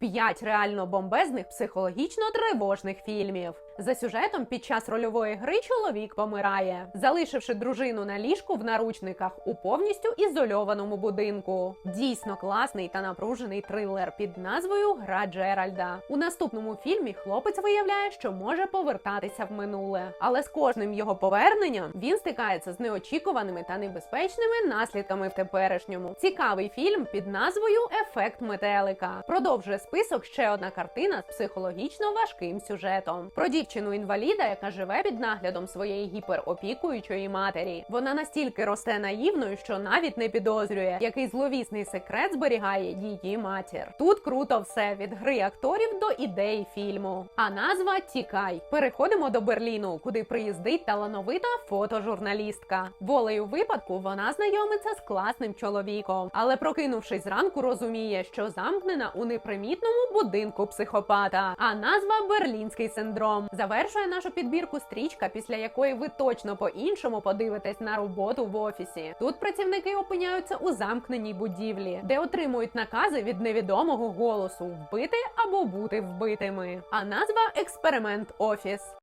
П'ять реально бомбезних психологічно тривожних фільмів. За сюжетом під час рольової гри чоловік помирає, залишивши дружину на ліжку в наручниках у повністю ізольованому будинку. Дійсно класний та напружений трилер під назвою Гра Джеральда. У наступному фільмі хлопець виявляє, що може повертатися в минуле, але з кожним його поверненням він стикається з неочікуваними та небезпечними наслідками в теперішньому. Цікавий фільм під назвою Ефект метелика продовжує список ще одна картина з психологічно важким сюжетом про дівчину інваліда, яка живе під наглядом своєї гіперопікуючої матері. Вона настільки росте наївною, що навіть не підозрює, який зловісний секрет зберігає її матір. Тут круто все від гри акторів до ідеї фільму. А назва Тікай. Переходимо до Берліну, куди приїздить талановита фотожурналістка. Волею випадку вона знайомиться з класним чоловіком, але прокинувшись зранку, розуміє, що замкнена у непримітному будинку психопата. А назва Берлінський синдром завершує нашу підбірку стрічка, після якої ви точно по-іншому подивитесь на роботу в офісі. Тут працівники опиняються у замкненій будівлі, де отримують накази від невідомого голосу вбити або бути вбитими. А назва експеримент офіс.